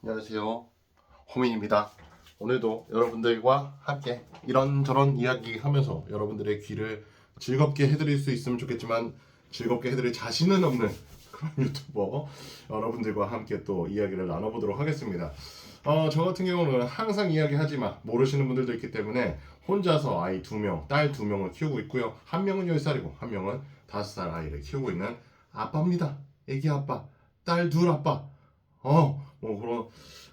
안녕하세요. 호민입니다. 오늘도 여러분들과 함께 이런저런 이야기 하면서 여러분들의 귀를 즐겁게 해드릴 수 있으면 좋겠지만 즐겁게 해드릴 자신은 없는 그런 유튜버 여러분들과 함께 또 이야기를 나눠보도록 하겠습니다. 어, 저 같은 경우는 항상 이야기하지만 모르시는 분들도 있기 때문에 혼자서 아이 두 명, 딸 두 명을 키우고 있고요. 한 명은 10살이고 한 명은 5살 아이를 키우고 있는 아빠입니다. 애기 아빠, 딸 둘 아빠. 어, 뭐 그런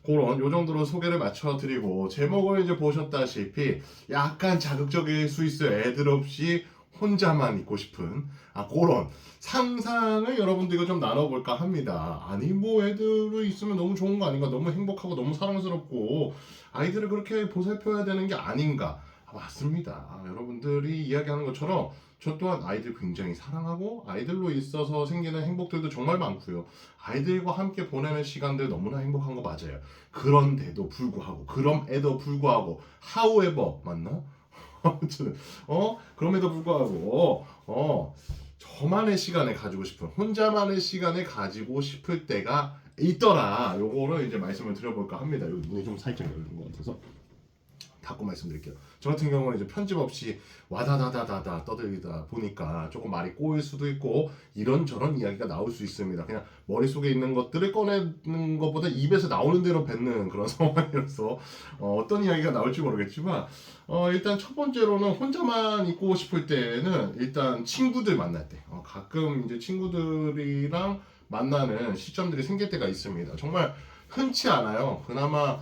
그런 요 정도로 소개를 맞춰 드리고 제목을 이제 보셨다시피 약간 자극적일 수 있어요. 애들 없이 혼자만 있고 싶은 아 그런 상상을 여러분들과 좀 나눠볼까 합니다. 아니 뭐 애들이 있으면 너무 좋은 거 아닌가? 너무 행복하고 너무 사랑스럽고 아이들을 그렇게 보살펴야 되는 게 아닌가? 아, 맞습니다. 아, 여러분들이 이야기하는 것처럼 저 또한 아이들 굉장히 사랑하고 아이들로 있어서 생기는 행복들도 정말 많고요. 아이들과 함께 보내는 시간들 너무나 행복한 거 맞아요. 그런데도 불구하고 그럼에도 불구하고 however 맞나? 아무튼 어 그럼에도 불구하고 어 저만의 시간을 가지고 싶은 혼자만의 시간을 가지고 싶을 때가 있더라. 요거를 이제 말씀을 드려볼까 합니다. 여기 문이 좀 살짝 열린 것 같아서 닫고 말씀드릴게요. 저 같은 경우는 이제 편집 없이 와다다다다다 떠들다 보니까 조금 말이 꼬일 수도 있고 이런저런 이야기가 나올 수 있습니다. 그냥 머릿속에 있는 것들을 꺼내는 것보다 입에서 나오는 대로 뱉는 그런 상황이라서 어, 떤 이야기가 나올지 모르겠지만 어, 일단 첫 번째로는 혼자만 있고 싶을 때는 일단 친구들 만날 때 어, 가끔 이제 친구들이랑 만나는 시점들이 생길 때가 있습니다. 정말 흔치 않아요. 그나마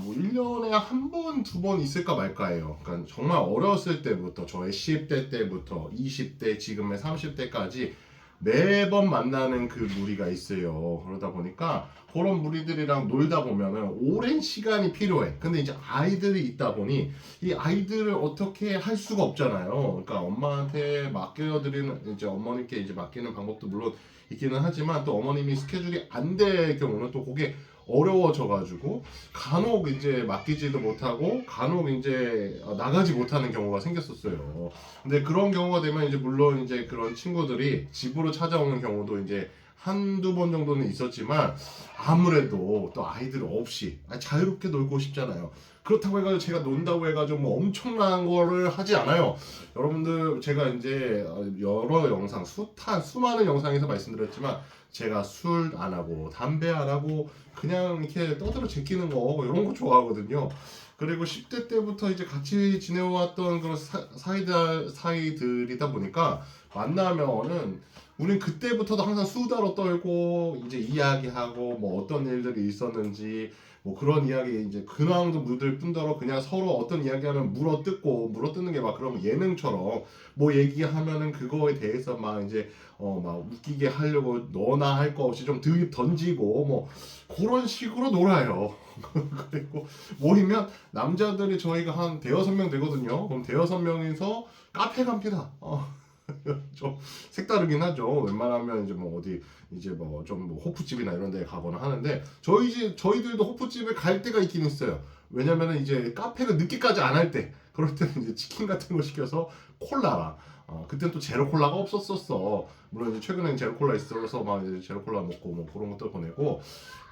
뭐 1년에 한 번, 두 번 있을까 말까예요. 그러니까 정말 어렸을 때부터 저의 10대 때부터 20대, 지금의 30대까지 매번 만나는 그 무리가 있어요. 그러다 보니까 그런 무리들이랑 놀다 보면은 오랜 시간이 필요해. 근데 이제 아이들이 있다 보니 이 아이들을 어떻게 할 수가 없잖아요. 그러니까 엄마한테 맡겨드리는 이제 어머님께 이제 맡기는 방법도 물론 있기는 하지만 또 어머님이 스케줄이 안 될 경우는 또 그게 어려워져가지고 간혹 이제 맡기지도 못하고 간혹 이제 어, 나가지 못하는 경우가 생겼었어요. 근데 그런 경우가 되면 이제 물론 이제 그런 친구들이 집으로 찾아오는 경우도 이제 한두 번 정도는 있었지만 아무래도 또 아이들 없이 아, 자유롭게 놀고 싶잖아요. 그렇다고 해가지고 제가 논다고 해가지고 뭐 엄청난 거를 하지 않아요. 여러분들 제가 이제 어, 여러 영상 수탄 수많은 영상에서 말씀드렸지만 제가 술 안 하고 담배 안 하고 그냥 이렇게 떠들어 제끼는 거 이런 거 좋아하거든요. 그리고 10대 때부터 이제 같이 지내왔던 그런 사, 사이들 사이들이다 보니까 만나면은 우린 그때부터도 항상 수다로 떨고 이제 이야기하고 뭐 어떤 일들이 있었는지 뭐 그런 이야기 이제 근황도 묻을 뿐더러 그냥 서로 어떤 이야기하면 물어뜯고 물어뜯는 게 막 그런 예능처럼 뭐 얘기하면은 그거에 대해서 막 이제 어 막 웃기게 하려고 너나 할 거 없이 좀 드립 던지고 뭐 그런 식으로 놀아요. 그리고 모이면 남자들이 저희가 한 대여섯 명 되거든요. 그럼 대여섯 명이서 카페 갑니다. 어. 좀 색다르긴 하죠. 웬만하면 이제 뭐 어디 이제 뭐 좀 뭐 호프집이나 이런 데 가거나 하는데 저희 집 저희들도 호프집을 갈 때가 있긴 있어요. 왜냐면은 이제 카페가 늦게까지 안 할 때 그럴 때는 이제 치킨 같은 거 시켜서 콜라랑 어 그때는 또 제로 콜라가 없었었어. 물론 이제 최근엔 제로 콜라 있어서 막 이제 제로 콜라 먹고 뭐 그런 것도 보내고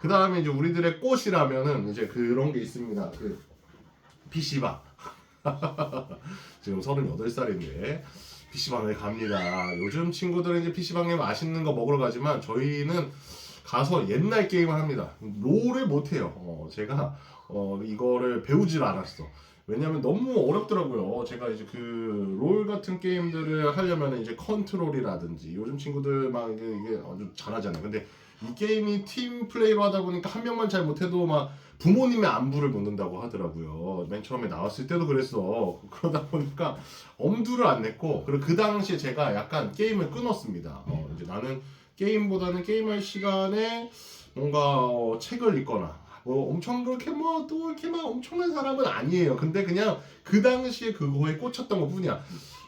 그 다음에 이제 우리들의 꽃이라면은 이제 그런 게 있습니다. 그 PC방 지금 38살인데 PC방에 갑니다. 요즘 친구들은 이제 PC방에 맛있는 거 먹으러 가지만 저희는 가서 옛날 게임을 합니다. 롤을 못해요. 어, 제가 어, 이거를 배우질 않았어. 왜냐면 너무 어렵더라고요. 제가 이제 그 롤 같은 게임들을 하려면 이제 컨트롤이라든지 요즘 친구들 막 이게, 이게 아주 잘하잖아요. 근데 이 게임이 팀 플레이로 하다 보니까 한 명만 잘 못해도 막 부모님의 안부를 묻는다고 하더라고요. 맨 처음에 나왔을 때도 그랬어. 그러다 보니까 엄두를 안 냈고 그리고 그 당시에 제가 약간 게임을 끊었습니다. 어, 이제 나는 게임보다는 게임할 시간에 뭔가 어, 책을 읽거나 뭐 엄청 그렇게 뭐 또 이렇게 막 엄청난 사람은 아니에요. 근데 그냥 그 당시에 그거에 꽂혔던 것 뿐이야.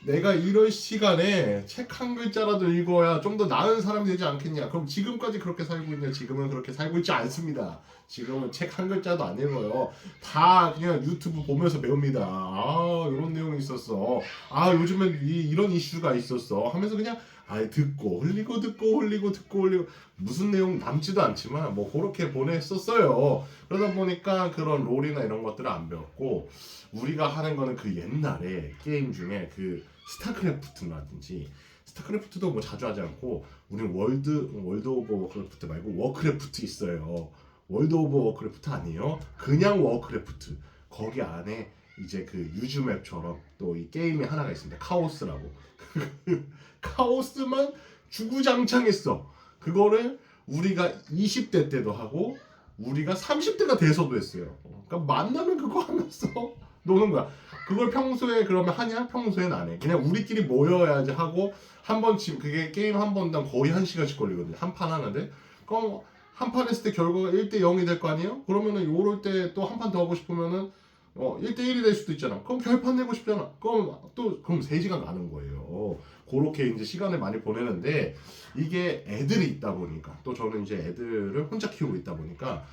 내가 이럴 시간에 책 한 글자라도 읽어야 좀 더 나은 사람이 되지 않겠냐. 그럼 지금까지 그렇게 살고 있냐? 지금은 그렇게 살고 있지 않습니다. 지금은 책 한 글자도 안 읽어요. 다 그냥 유튜브 보면서 배웁니다. 아, 이런 내용이 있었어. 아, 요즘엔 이, 이런 이슈가 있었어. 하면서 그냥 아예 듣고 흘리고 듣고 흘리고 듣고 흘리고 무슨 내용 남지도 않지만 뭐 그렇게 보냈었어요. 그러다 보니까 그런 롤이나 이런 것들을 안 배웠고 우리가 하는 거는 그 옛날에 게임 중에 그 스타크래프트라든지 스타크래프트도 뭐 자주 하지 않고 우리는 월드 월드 오브 워크래프트 말고 워크래프트 있어요. 월드 오브 워크래프트 아니에요. 그냥 워크래프트. 거기 안에 이제 그 유즈맵처럼 또 이 게임이 하나가 있습니다. 카오스라고. 카오스만 주구장창했어. 그거를 우리가 20대 때도 하고 우리가 30대가 돼서도 했어요. 그러니까 만나면 그거 하면서 노는 거야. 그걸 평소에 그러면 하냐? 평소엔 안 해. 그냥 우리끼리 모여야지 하고 한 번쯤 그게 게임 한 번당 거의 한 시간씩 걸리거든요. 한 판 하는데 그럼 한 판 했을 때 결과가 1대 0이 될 거 아니에요? 그러면은 요럴 때 또 한 판 더 하고 싶으면은 어 1대 1이 될 수도 있잖아. 그럼 결판 내고 싶잖아. 그럼 또 그럼 3시간 가는 거예요. 그렇게 이제 시간을 많이 보내는데 이게 애들이 있다 보니까 또 저는 이제 애들을 혼자 키우고 있다 보니까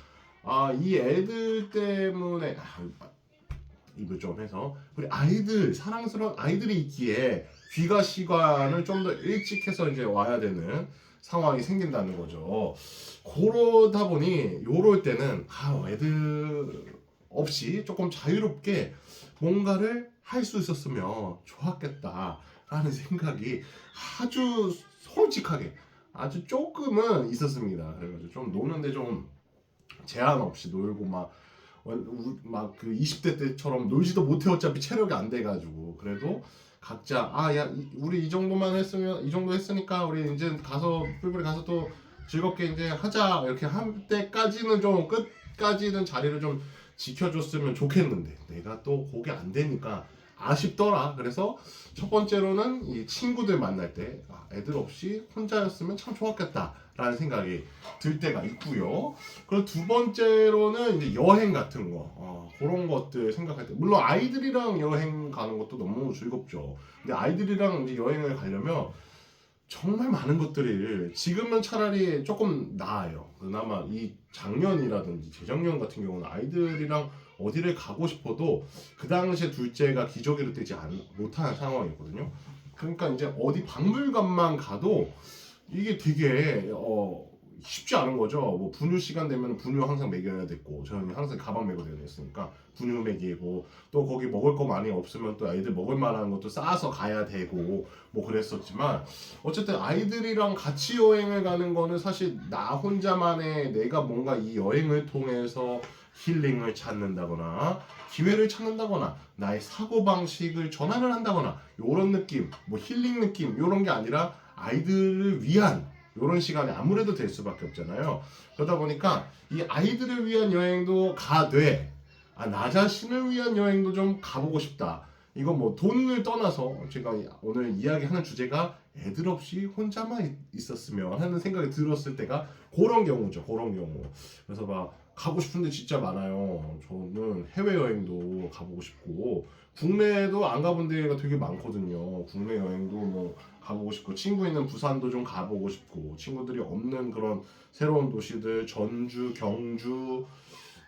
아 이 애들 때문에 아, 입을 좀 해서 우리 아이들 사랑스러운 아이들이 있기에 귀가 시간을 좀 더 일찍 해서 이제 와야 되는 상황이 생긴다는 거죠. 그러다 보니 요럴 때는 아 애들 없이 조금 자유롭게 뭔가를 할 수 있었으면 좋았겠다라는 생각이 아주 솔직하게 아주 조금은 있었습니다. 그래가지고 좀 노는데 좀 제한 없이 놀고 막그 20대 때처럼 놀지도 못해 어차피 체력이 안 돼가지고 그래도 각자 아 야 우리 이 정도만 했으면 이 정도 했으니까 우리 이제 가서 풀브리 가서 또 즐겁게 이제 하자 이렇게 할 때까지는 좀 끝까지는 자리를 좀 지켜줬으면 좋겠는데 내가 또 그게 안 되니까 아쉽더라 그래서 첫 번째로는 이 친구들 만날 때 아, 애들 없이 혼자였으면 참 좋았겠다라는 생각이 들 때가 있고요. 그리고 두 번째로는 이제 여행 같은 거 어, 그런 것들 생각할 때 물론 아이들이랑 여행 가는 것도 너무 즐겁죠. 근데 아이들이랑 이제 여행을 가려면 정말 많은 것들이 지금은 차라리 조금 나아요. 그나마 이 작년이라든지 재작년 같은 경우는 아이들이랑 어디를 가고 싶어도 그 당시에 둘째가 기저귀를 떼지 않, 못하는 상황이었거든요. 그러니까 이제 어디 박물관만 가도 이게 되게 어, 쉽지 않은 거죠. 뭐 분유 시간 되면 분유 항상 먹여야 됐고 저는 항상 가방 메고 다녔으니까 분유 먹이고 또 거기 먹을 거 많이 없으면 또 아이들 먹을 만한 것도 싸서 가야 되고 뭐 그랬었지만 어쨌든 아이들이랑 같이 여행을 가는 거는 사실 나 혼자만의 내가 뭔가 이 여행을 통해서 힐링을 찾는다거나 기회를 찾는다거나 나의 사고 방식을 전환을 한다거나 요런 느낌 뭐 힐링 느낌 요런 게 아니라 아이들을 위한 요런 시간이 아무래도 될 수밖에 없잖아요. 그러다 보니까 이 아이들을 위한 여행도 가되 아, 나 자신을 위한 여행도 좀 가보고 싶다. 이건 뭐 돈을 떠나서 제가 오늘 이야기하는 주제가 애들 없이 혼자만 있- 있었으면 하는 생각이 들었을 때가 그런 경우죠. 그런 경우. 그래서 막 가고 싶은데 진짜 많아요. 저는 해외 여행도 가보고 싶고 국내에도 안 가본 데가 되게 많거든요. 국내 여행도 뭐 가보고 싶고 친구 있는 부산도 좀 가보고 싶고 친구들이 없는 그런 새로운 도시들 전주, 경주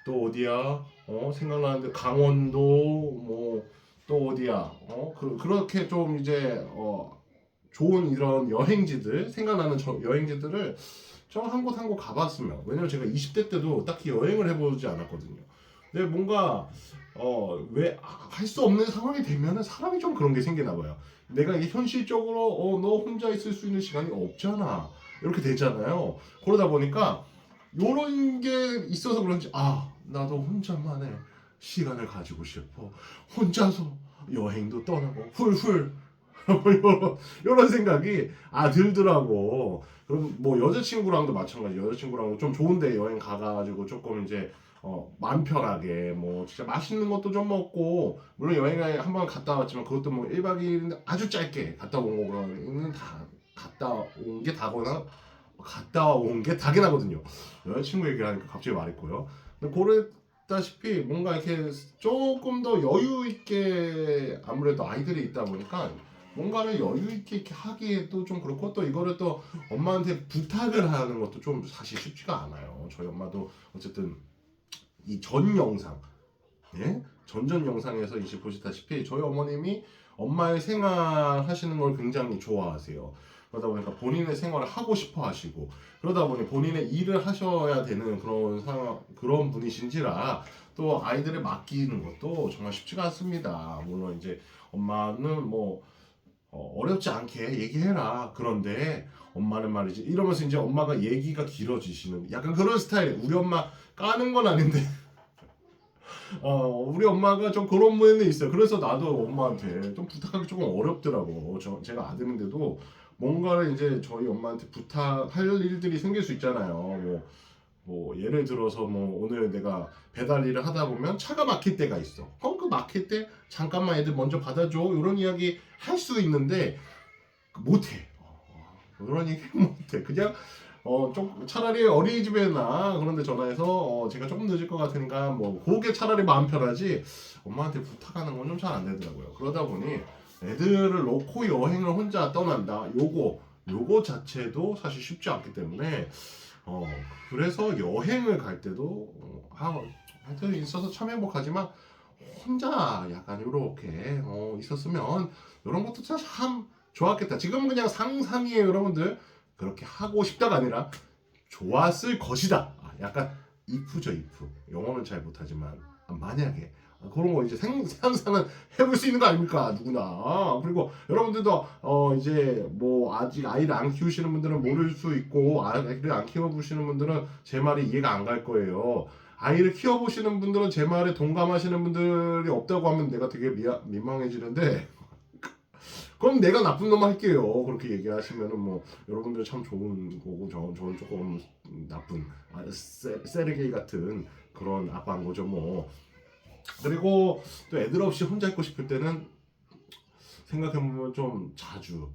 또 어디야? 어 생각나는데 강원도 뭐 또 어디야? 어 그, 그렇게 좀 이제 어 좋은 이런 여행지들 생각나는 저, 여행지들을 저한곳 한 곳 가봤으면 왜냐면 제가 20대 때도 딱히 여행을 해보지 않았거든요. 근데 뭔가 어 왜 할 수 없는 상황이 되면은 사람이 좀 그런 게 생기나 봐요. 내가 이게 현실적으로 어 너 혼자 있을 수 있는 시간이 없잖아 이렇게 되잖아요. 그러다 보니까 요런 게 있어서 그런지 아 나도 혼자만의 시간을 가지고 싶어 혼자서 여행도 떠나고 훌훌 요런 생각이 아 들더라고. 그럼 뭐 여자친구랑도 마찬가지. 여자친구랑 좀 좋은데 여행 가가지고 조금 이제 어, 마음 편하게 뭐 진짜 맛있는 것도 좀 먹고 물론 여행을 한번 갔다 왔지만 그것도 뭐 1박 2일인데 아주 짧게 갔다 온 거는 다 갔다 온 게 다거나 갔다 온 게 다긴 하거든요. 여자친구 얘기하니까 갑자기 말했고요. 근데 그랬다시피 뭔가 이렇게 조금 더 여유 있게 아무래도 아이들이 있다 보니까 뭔가를 여유 있게 이렇게 하기에도 좀 그렇고 또 이거를 또 엄마한테 부탁을 하는 것도 좀 사실 쉽지가 않아요 저희 엄마도 어쨌든 이 전 영상, 예? 전전 영상에서 이제 보시다시피 저희 어머님이 엄마의 생활 하시는 걸 굉장히 좋아하세요. 그러다 보니까 본인의 생활을 하고 싶어 하시고 그러다 보니 본인의 일을 하셔야 되는 그런 상황 그런 분이신지라 또 아이들을 맡기는 것도 정말 쉽지가 않습니다. 물론 이제 엄마는 뭐 어, 어렵지 않게 얘기해라. 그런데 엄마는 말이지 이러면서 이제 엄마가 얘기가 길어지시는 약간 그런 스타일. 우리 엄마 까는 건 아닌데. 어 우리 엄마가 좀 그런 면이 있어요. 그래서 나도 엄마한테 좀 부탁하기 조금 어렵더라고. 저 제가 아들인데도 뭔가를 이제 저희 엄마한테 부탁할 일들이 생길 수 있잖아요. 뭐, 뭐 예를 들어서 뭐 오늘 내가 배달 일을 하다 보면 차가 막힐 때가 있어. 그럼 그 막힐 때 잠깐만 애들 먼저 받아줘 이런 이야기 할 수 있는데 못해. 어, 그런 얘기 못해. 그냥 어 좀 차라리 어린이집에나 그런 데 전화해서 어, 제가 조금 늦을 것 같으니까 뭐 그게 차라리 마음 편하지 엄마한테 부탁하는 건 좀 잘 안 되더라고요. 그러다 보니 애들을 놓고 여행을 혼자 떠난다. 요거 요거 자체도 사실 쉽지 않기 때문에 어 그래서 여행을 갈 때도 어, 아, 하여튼 있어서 참 행복하지만 혼자 약간 이렇게 어, 있었으면 이런 것도 참 좋았겠다. 지금은 그냥 상상이에요, 여러분들. 그렇게 하고 싶다가 아니라 좋았을 것이다. 아, 약간 if죠, if. 영어는 잘 못하지만 아, 만약에 아, 그런 거 이제 생, 상상은 해볼 수 있는 거 아닙니까 누구나 아, 그리고 여러분들도 어 이제 뭐 아직 아이를 안 키우시는 분들은 모를 수 있고 아이를 안 키워보시는 분들은 제 말이 이해가 안 갈 거예요 아이를 키워보시는 분들은 제 말에 동감하시는 분들이 없다고 하면 내가 되게 미아, 민망해지는데 그럼 내가 나쁜 놈 할게요. 그렇게 얘기하시면은 뭐 여러분들 참 좋은 거고 저, 저는 조금 나쁜 아, 세, 세르게이 같은 그런 아빠인 거죠 뭐. 그리고 또 애들 없이 혼자 있고 싶을 때는 생각해보면 좀 자주.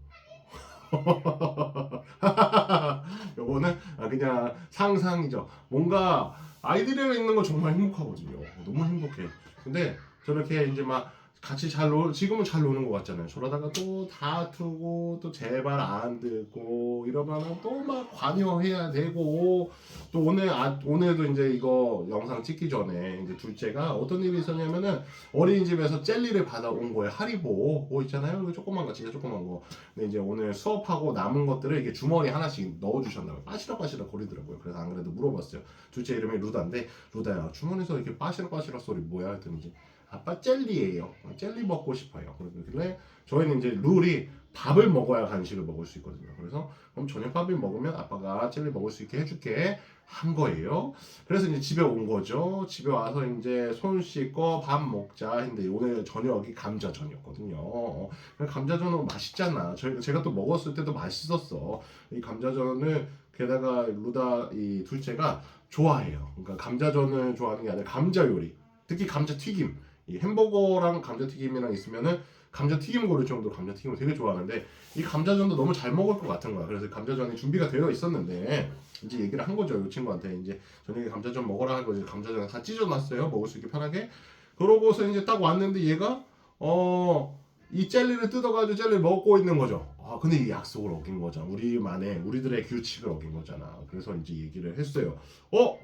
요거는 아, 그냥 상상이죠. 뭔가 아이들이랑 있는 거 정말 행복하거든요. 너무 행복해. 근데 저렇게 이제 막 같이 잘 놀, 지금은 잘 노는 것 같잖아요. 저러다가 또 다투고, 또 제발 안 듣고, 이러면은 또막 관여해야 되고, 또 오늘, 아, 오늘도 이제 이거 영상 찍기 전에 이제 둘째가 어떤 일이 있었냐면은 어린이집에서 젤리를 받아온 거예요. 하리보. 뭐 있잖아요. 이거 조그만 거, 진짜 조그만 거. 근데 이제 오늘 수업하고 남은 것들을 이렇게 주머니 하나씩 넣어주셨나봐요. 빠시락빠시락 거리더라고요. 그래서 안 그래도 물어봤어요. 둘째 이름이 루다인데, 루다야, 주머니에서 이렇게 빠시락빠시락 소리 뭐야? 했더니 이제 아빠 젤리예요. 젤리 먹고 싶어요. 그러길래 저희는 이제 룰이 밥을 먹어야 간식을 먹을 수 있거든요. 그래서 그럼 저녁밥을 먹으면 아빠가 jel리 먹을 수 있게 해줄게 한 거예요. 그래서 이제 집에 온 거죠. 집에 와서 이제 손 씻고 밥 먹자 했는데 오늘 저녁이 감자전이었거든요. 감자전은 맛있잖아. 제가 또 먹었을 때도 맛있었어. 이 감자전을 게다가 루다 이 둘째가 좋아해요. 그러니까 감자전을 좋아하는 게 아니라 감자 요리. 특히 감자 튀김. 이 햄버거랑 감자튀김이랑 있으면은 감자튀김 고를 정도로 감자튀김을 되게 좋아하는데 이 감자전도 너무 잘 먹을 것 같은 거야. 그래서 감자전이 준비가 되어 있었는데 이제 얘기를 한 거죠. 이 친구한테 이제 저녁에 감자전 먹으라 한 거지. 감자전 다 찢어놨어요. 먹을 수 있게 편하게. 그러고서 이제 딱 왔는데 얘가 어 이 젤리를 뜯어가지고 젤리를 먹고 있는 거죠. 아 근데 이 약속을 어긴 거잖아. 우리만의 우리들의 규칙을 어긴 거잖아. 그래서 이제 얘기를 했어요. 어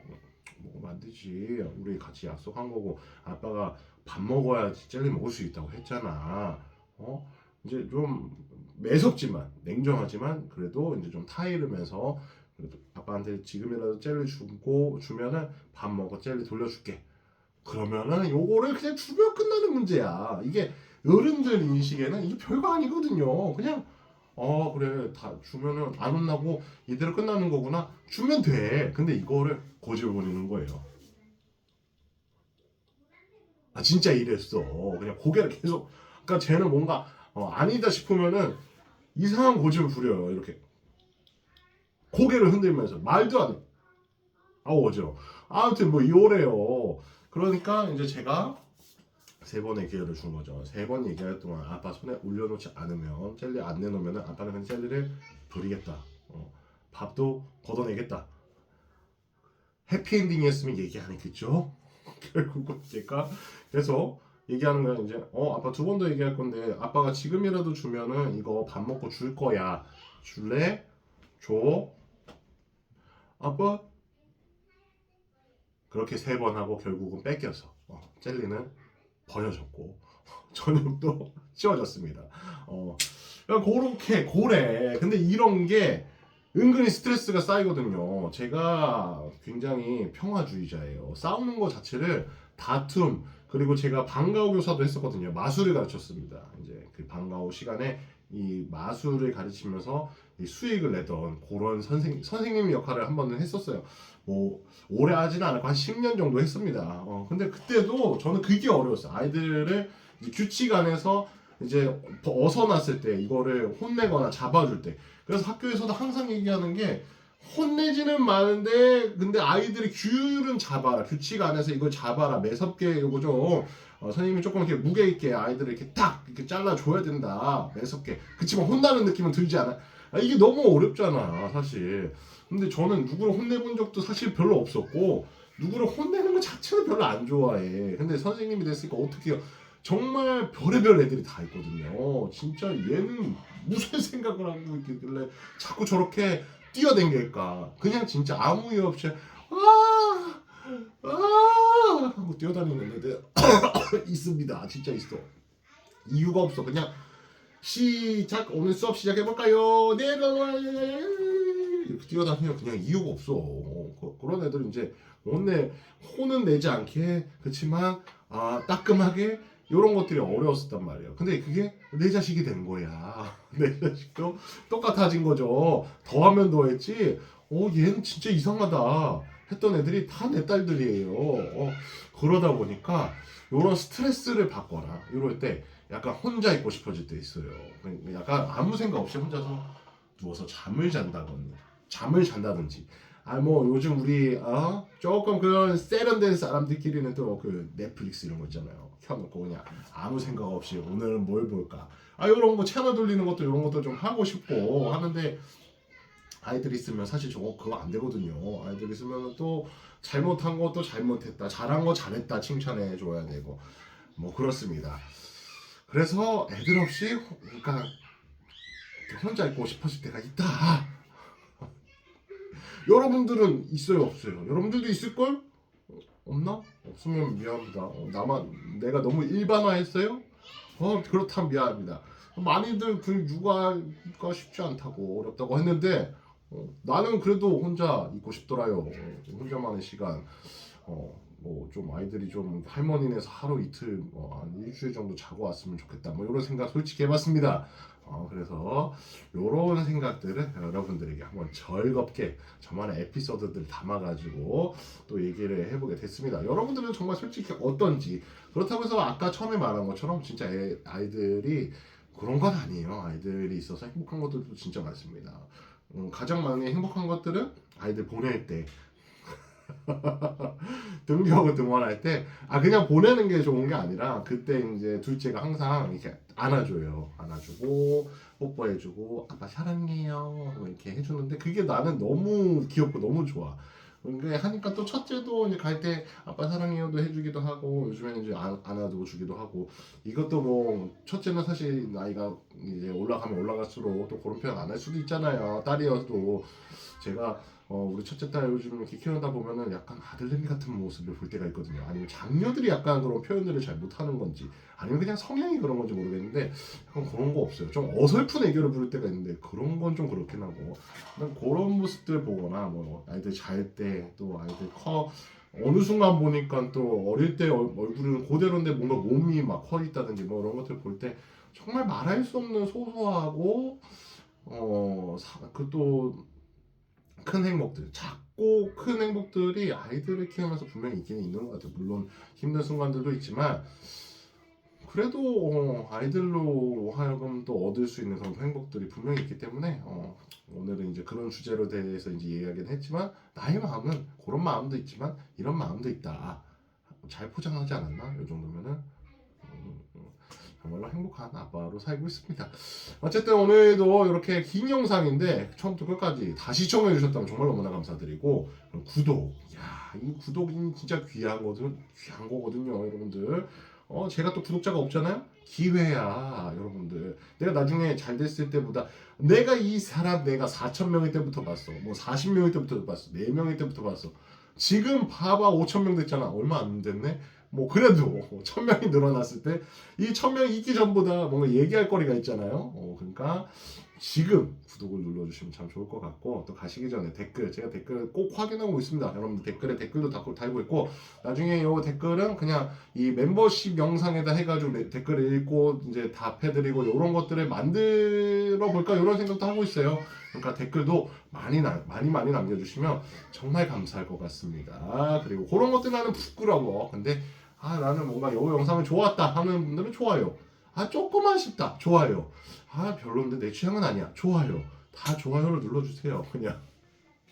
먹으면 안 되지. 우리 같이 약속한 거고 아빠가 밥 먹어야지 젤리 먹을 수 있다고 했잖아. 어? 이제 좀 매섭지만 냉정하지만 그래도 이제 좀 타이르면서 그래도 아빠한테 지금이라도 젤리 주고 주면은 밥 먹어 젤리 돌려줄게. 그러면은 요거를 그냥 주면 끝나는 문제야. 이게 어른들 인식에는 이게 별거 아니거든요. 그냥 어 그래 다 주면은 안 혼나고 이대로 끝나는 거구나 주면 돼. 근데 이거를 고집을 부리는 거예요. 아 진짜 이랬어. 그냥 고개를 계속. 그러니까 쟤는 뭔가 어, 아니다 싶으면은 이상한 고집을 부려요. 이렇게 고개를 흔들면서 말도 안 해. 아우 어지러. 아무튼 뭐 이오래요. 그러니까 이제 제가 세 번의 기회를 준 거죠. 세 번 얘기할 동안 아빠 손에 올려놓지 않으면 젤리 안 내놓으면 아빠는 그냥 젤리를 버리겠다. 어, 밥도 걷어내겠다. 해피엔딩이었으면 얘기 안 했겠죠. 결국은 제가 그래서 얘기하는 건 이제 어 아빠 두 번 더 얘기할 건데 아빠가 지금이라도 주면은 이거 밥 먹고 줄 거야. 줄래? 줘. 아빠 그렇게 세 번 하고 결국은 뺏겨서 어, 젤리는 버려졌고 저녁도 치워졌습니다. 어, 그러니까 그렇게 고래. 근데 이런 게 은근히 스트레스가 쌓이거든요. 제가 굉장히 평화주의자예요. 싸우는 거 자체를 다툼 그리고 제가 방과후 교사도 했었거든요. 마술을 가르쳤습니다. 이제 그 방과후 시간에 이 마술을 가르치면서 이 수익을 내던 그런 선생 선생님 역할을 한 번은 했었어요. 뭐 오래 하지는 않았고 한 10년 정도 했습니다. 어, 근데 그때도 저는 그게 어려웠어요. 아이들을 규칙 안에서 이제 벗어났을 때 이거를 혼내거나 잡아줄 때 그래서 학교에서도 항상 얘기하는 게 혼내지는 마는데 근데 아이들이 귤은 잡아라. 규칙 안에서 이걸 잡아라. 매섭게 이거 좀 어, 선생님이 조금 이렇게 무게 있게 아이들을 이렇게 딱 이렇게 잘라줘야 된다. 매섭게. 그치만 혼나는 느낌은 들지 않아. 아, 이게 너무 어렵잖아 사실. 근데 저는 누구를 혼내본 적도 사실 별로 없었고 누구를 혼내는 것 자체는 별로 안 좋아해. 근데 선생님이 됐으니까 어떻게 해요 정말 별의별 애들이 다 있거든요. 진짜 얘는 무슨 생각을 하고 있길래 자꾸 저렇게 뛰어댕길까? 그냥 진짜 아무 이유 없이 아, 아 하고 뛰어다니는 애들 있습니다. 진짜 있어. 이유가 없어. 그냥 시작 오늘 수업 시작해볼까요? 내가 이렇게 뛰어다니면 그냥 이유가 없어. 그- 그런 애들은 이제 혼내 혼은 내지 않게 그렇지만 아 따끔하게 이런 것들이 어려웠었단 말이에요. 근데 그게 내 자식이 된 거야. 내 자식도 똑같아진 거죠. 더하면 더했지. 어, 얘는 진짜 이상하다. 했던 애들이 다 내 딸들이에요. 어, 그러다 보니까 이런 스트레스를 받거나 이럴 때 약간 혼자 있고 싶어질 때 있어요. 약간 아무 생각 없이 혼자서 누워서 잠을 잔다든지, 잠을 잔다든지. 아 뭐 요즘 우리 어 조금 그런 세련된 사람들끼리는 또 그 넷플릭스 이런 거 있잖아요. 켜놓고 그냥 아무 생각 없이 오늘은 뭘 볼까. 아 이런 거 채널 돌리는 것도 이런 것도 좀 하고 싶고 하는데 아이들 있으면 사실 저거 그거 안 되거든요. 아이들 있으면 또 잘못한 것도 잘못했다, 잘한 거 잘했다 칭찬해 줘야 되고 뭐 그렇습니다. 그래서 애들 없이 호- 그러니까 혼자 있고 싶어질 때가 있다. 여러분들은 있어요 없어요? 여러분들도 있을 걸? 없나? 없으면 미안합니다. 어, 나만 내가 너무 일반화했어요? 어 그렇다면 미안합니다. 많이들 그 육아가 쉽지 않다고 어렵다고 했는데 어, 나는 그래도 혼자 있고 싶더라요. 어, 혼자만의 시간. 어, 뭐 좀 아이들이 좀 할머니네서 하루 이틀 뭐 한 일주일 정도 자고 왔으면 좋겠다. 뭐 이런 생각 솔직히 해봤습니다. 어, 그래서 이런 생각들을 여러분들에게 한번 즐겁게 저만의 에피소드들 담아가지고 또 얘기를 해보게 됐습니다. 여러분들은 정말 솔직히 어떤지 그렇다고 해서 아까 처음에 말한 것처럼 진짜 애, 아이들이 그런 건 아니에요. 아이들이 있어서 행복한 것들도 진짜 많습니다. 음, 가장 많이 행복한 것들은 아이들 보낼 때 등교하고 등원할 때 아 그냥 보내는 게 좋은 게 아니라 그때 이제 둘째가 항상 이렇게 안아줘요. 안아주고 뽀뽀해주고 아빠 사랑해요. 뭐 이렇게 해주는데 그게 나는 너무 귀엽고 너무 좋아. 근데 하니까 또 첫째도 이제 갈 때 아빠 사랑해요도 해주기도 하고 요즘에는 이제 안, 안아도 주기도 하고. 이것도 뭐 첫째는 사실 나이가 이제 올라가면 올라갈수록 또 그런 표현 안 할 수도 있잖아요. 딸이어도 제가 어, 우리 첫째 딸 요즘 이렇게 키우다 보면은 약간 아들내미 같은 모습을 볼 때가 있거든요. 아니면 장녀들이 약간 그런 표현들을 잘 못하는 건지, 아니면 그냥 성향이 그런 건지 모르겠는데, 약간 그런 거 없어요. 좀 어설픈 애교를 부를 때가 있는데, 그런 건 좀 그렇긴 하고, 난 그런 모습들 보거나, 뭐, 아이들 잘 때, 또 아이들 커, 어느 순간 보니까 또 어릴 때 얼- 얼굴은 그대로인데 뭔가 몸이 막 커 있다든지 뭐 이런 것들 볼 때, 정말 말할 수 없는 소소하고, 어, 그 또, 큰 행복들, 작고 큰 행복들이 아이들을 키우면서 분명히 있기는 있는 것 같아요. 물론 힘든 순간들도 있지만 그래도 어, 아이들로 하여금 또 얻을 수 있는 그런 행복들이 분명히 있기 때문에 어, 오늘은 이제 그런 주제로 대해서 이제 이야기는 했지만 나의 마음은 그런 마음도 있지만 이런 마음도 있다. 잘 포장하지 않았나? 이 정도면은 정말로 행복한 아빠로 살고 있습니다. 어쨌든 오늘도 이렇게 긴 영상인데 처음부터 끝까지 다 시청해 주셨다면 정말 너무나 감사드리고 구독, 야이 구독이 진짜 귀한 거든 귀한 거거든요, 여러분들. 어 제가 또 구독자가 없잖아요. 기회야, 여러분들. 내가 나중에 잘 됐을 때보다 내가 이 사람 내가 4천 명일 때부터 봤어, 뭐 40명일 때부터 봤어, 4명일 때부터 봤어. 지금 봐봐 5천 명 됐잖아. 얼마 안 됐네. 뭐 그래도 천 명이 늘어났을 때 이 천 명이 있기 전보다 뭔가 얘기할 거리가 있잖아요. 어, 그러니까 지금 구독을 눌러주시면 참 좋을 것 같고 또 가시기 전에 댓글 제가 댓글 꼭 확인하고 있습니다. 여러분 댓글에 댓글도 달고, 달고 있고 나중에 요 댓글은 그냥 이 멤버십 영상에다 해가지고 내- 댓글을 읽고 이제 답해드리고 이런 것들을 만들어 볼까 이런 생각도 하고 있어요. 그러니까 댓글도 많이 나, 많이 많이 남겨주시면 정말 감사할 것 같습니다. 그리고 그런 것들 나는 부끄러워. 근데 아 나는 뭔가 요 영상은 좋았다 하는 분들은 좋아요. 아 조금만 쉽다 좋아요. 아 별론데 내 취향은 아니야 좋아요. 다 좋아요를 눌러주세요. 그냥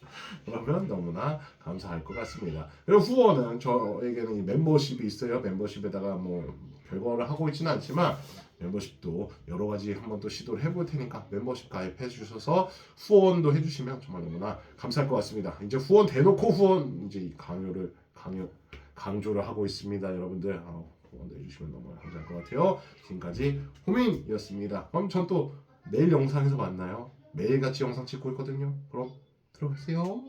그러면 너무나 감사할 것 같습니다. 그리고 후원은 저에게는 이 멤버십이 있어요. 멤버십에다가 뭐 별거를 하고 있지는 않지만 멤버십도 여러 가지 한번 또 시도를 해볼 테니까 멤버십 가입해 주셔서 후원도 해주시면 정말 너무나 감사할 것 같습니다. 이제 후원 대놓고 후원 이제 이 강요를 강요 강조를 하고 있습니다, 여러분들. 아, 후원도 해주시면 너무 감사할 것 같아요. 지금까지 호민이었습니다. 그럼 전 또 내일 영상에서 만나요. 매일같이 영상 찍고 있거든요. 그럼 들어가세요.